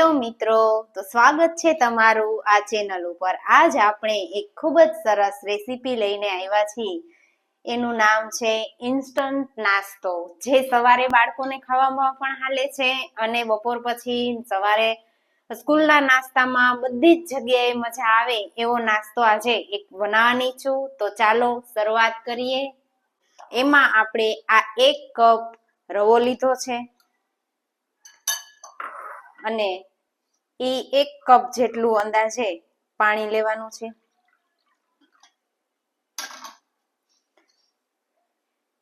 Hello મિત્રો, તો સ્વાગત છે તમારું આ ચેનલ ઉપર. આજ આપણે એક ખૂબ જ સરસ રેસીપી લઈને આવ્યા છીએ. એનું નામ છે ઇન્સ્ટન્ટ નાસ્તો. જે સવારે બાળકોને ખાવામાં પણ હાલે છે અને બપોર પછી સવારે સ્કૂલના નાસ્તામાં બધી જ જગ્યાએ મજા આવે એવો નાસ્તો આજે એક બનાવવાની છું. તો ચાલો શરૂઆત કરીએ. એમાં આપણે આ એક કપ રવો લીધો છે. અને એ એક કપ જેટલું અંદાજે પાણી લેવાનું છે.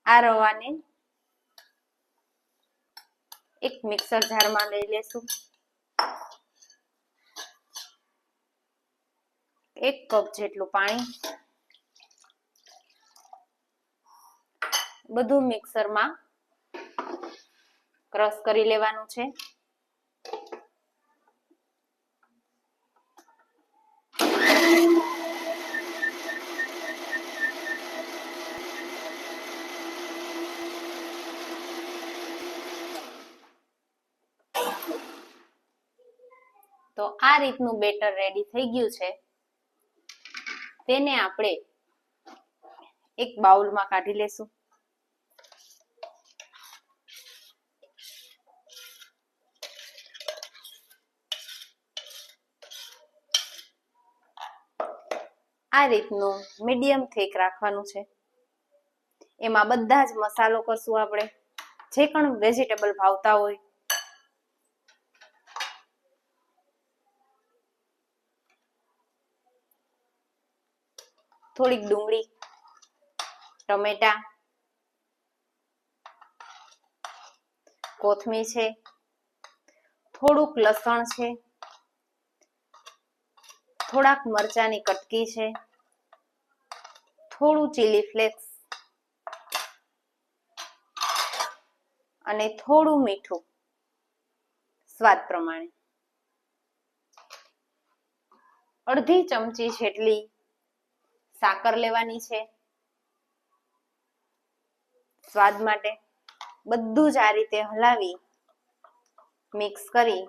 આ રવાને એક મિક્સર જારમાં લઈ લેશું. એક કપ જેટલું પાણી. બધું મિક્સરમાં ક્રશ કરી લેવાનું છે. તો આ રીતનું બેટર રેડી થઈ ગયું છે. તેને આપણે એક બાઉલમાં કાઢી લેશું. આ રીતનું મીડિયમ થીક રાખવાનું છે. એમાં બધા જ મસાલો કરશું આપણે. જે પણ વેજીટેબલ ભાવતા હોય. થોડીક ડુંગળી, ટમેટા, કોથમીર છે, થોડુંક લસણ છે, થોડાક મરચાની કટકી છે. થોડું ચીલી ફ્લેક્સ અને થોડું મીઠું સ્વાદ પ્રમાણે. અડધી ચમચી જેટલી સાકર લેવાની છે. સ્વાદ માટે બધું જ આ રીતે હલાવી મિક્સ કરી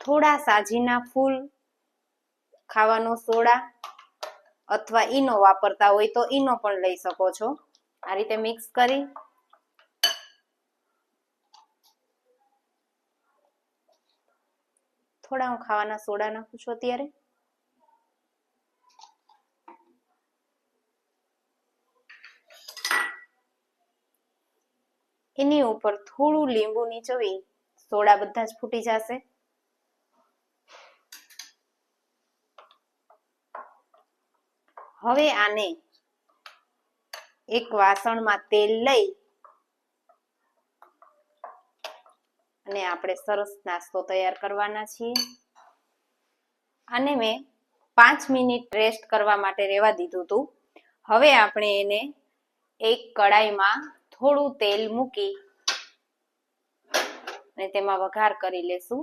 થોડા સાજીના ફૂલ ખાવાનો સોડા અથવા ઈનો વાપરતા હોય તો ઈનો પણ લઈ શકો છો. આ રીતે મિક્સ કરી થોડા હું ખાવાના સોડા નાખું છું અત્યારે. એની ઉપર થોડું લીંબુ નીચોવી સોડા બધા જ ફૂટી જશે. હવે આને એક વાસણમાં તેલ લઈ અને આપણે સરસ નાસ્તો તૈયાર કરવાના છીએ. આને મેં પાંચ મિનિટ રેસ્ટ કરવા માટે રહેવા દીધું હતું. હવે આપણે એને એક કડાઈમાં થોડું તેલ મૂકી અને તેમાં વઘાર કરી લેશું.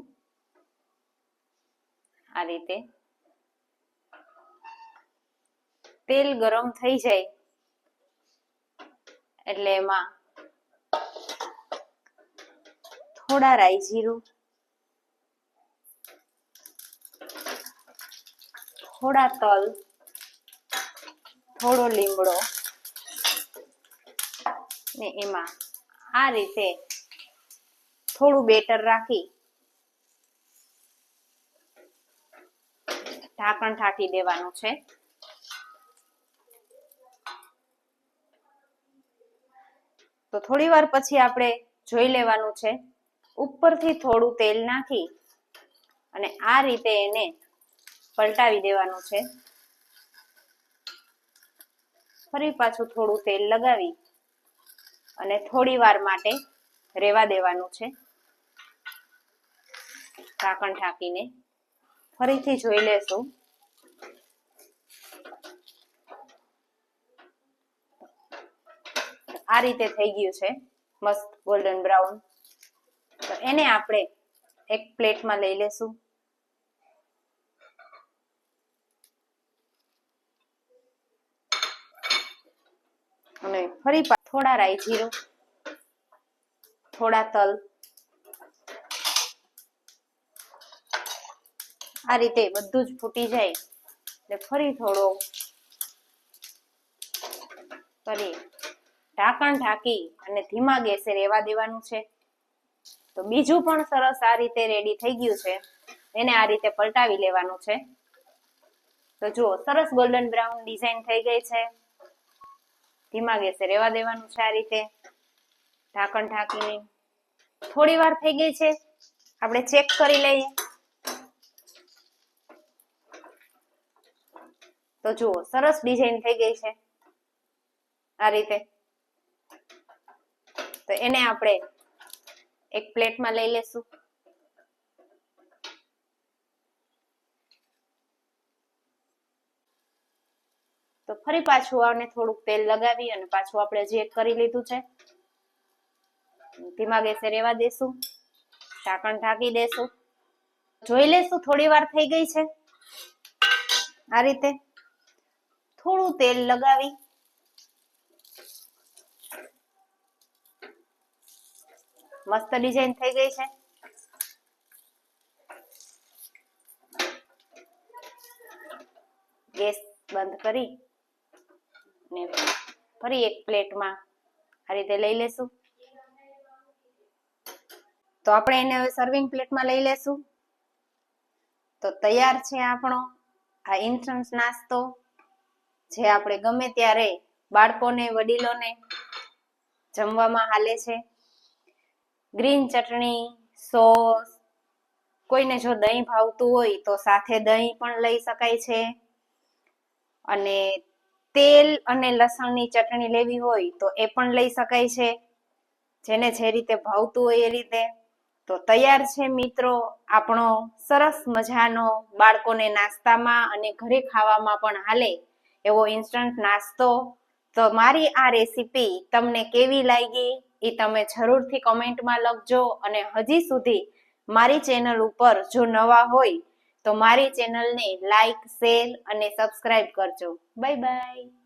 આ રીતે તેલ ગરમ થઈ જાય. એટલે એમાં થોડા રાઈ જીરું, થોડા તલ, થોડો લીમડો ને એમાં આ રીતે થોડું બેટર રાખી ઢાંકણ ઢાંકી દેવાનું છે. તો થોડી વાર પછી આપણે જોઈ લેવાનું છે. ઉપરથી થોડું તેલ નાખી અને આ રીતે એને પલટાવી દેવાનું છે. ફરી પાછું થોડું તેલ લગાવી અને થોડી વાર માટે રેવા દેવાનું છે. ઢાંકણ ઢાંકીને ફરીથી જોઈ લેશું. આ રીતે થઈ ગયું છે. મસ્ત ગોલ્ડન બ્રાઉન તો એને આપણે એક પ્લેટમાં લઈ લેશું. અને ફરી થોડા રાઈ જીરું, થોડા તલ. આ રીતે બધું જ ફૂટી જાય. એટલે ફરી થોડો ફરી ઢાંકણ ઢાંકી અને ધીમા ગેસે રેવા દેવાનું છે. તો બીજું પણ સરસ આ રીતે રેડી થઈ ગયું છે. એને આ રીતે પલટાવી લેવાનું છે. તો જુઓ, સરસ ગોલ્ડન બ્રાઉન ડિઝાઇન થઈ ગઈ છે. ધીમા ગેસે રેવા દેવાનું છે આ રીતે. ઢાંકણ ઢાંકીને થોડી વાર થઈ ગઈ છે. આપણે ચેક કરી લઈએ. તો જુઓ, સરસ ડિઝાઇન થઈ ગઈ છે. આ રીતે. તો એને આપણે એક પ્લેટમાં લઈ લેશું. તો ફરી પાછું આને થોડુંક તેલ લગાવી અને પાછું આપણે જે કરી લીધું છે, ધીમા ગેસે રેવા દેશું, ઢાંકણ ઢાંકી દેશું. જોઈ લેશું થોડી વાર થઈ ગઈ છે. આ રીતે થોડું તેલ લગાવી મસ્ત ડિઝાઇન થઈ ગઈ છે. ગેસ બંધ કરી ને ફરી એક પ્લેટમાં આ રીતે લઈ લેશું. તો આપણે એને હવે સર્વિંગ પ્લેટમાં લઈ લેશું. તો તૈયાર છે આપણો આ ઇન્સ્ટન્ટ નાસ્તો, જે આપણે ગમે ત્યારે બાળકોને, વડીલોને જમવામાં હાલે છે. ગ્રીન ચટણી, સોસ, કોઈને જો દહીં ભાવતું હોય તો સાથે દહીં પણ લઈ શકાય છે. અને તેલ અને લસણની ચટણી લેવી હોય તો એ પણ લઈ શકાય છે. જેને જે રીતે ભાવતું હોય એ રીતે. તો તૈયાર છે મિત્રો આપણો સરસ મજાનો બાળકોને નાસ્તામાં અને ઘરે ખાવામાં પણ હાલે એવો ઇન્સ્ટન્ટ નાસ્તો. તો મારી આ રેસીપી તમને કેવી લાગી? એ તમે જરૂરથી કોમેન્ટમાં લખજો અને હજી સુધી મારી ચેનલ ઉપર જો નવા હોય તો મારી ચેનલને લાઈક, શેર અને સબસ્ક્રાઇબ કરજો. Bye bye.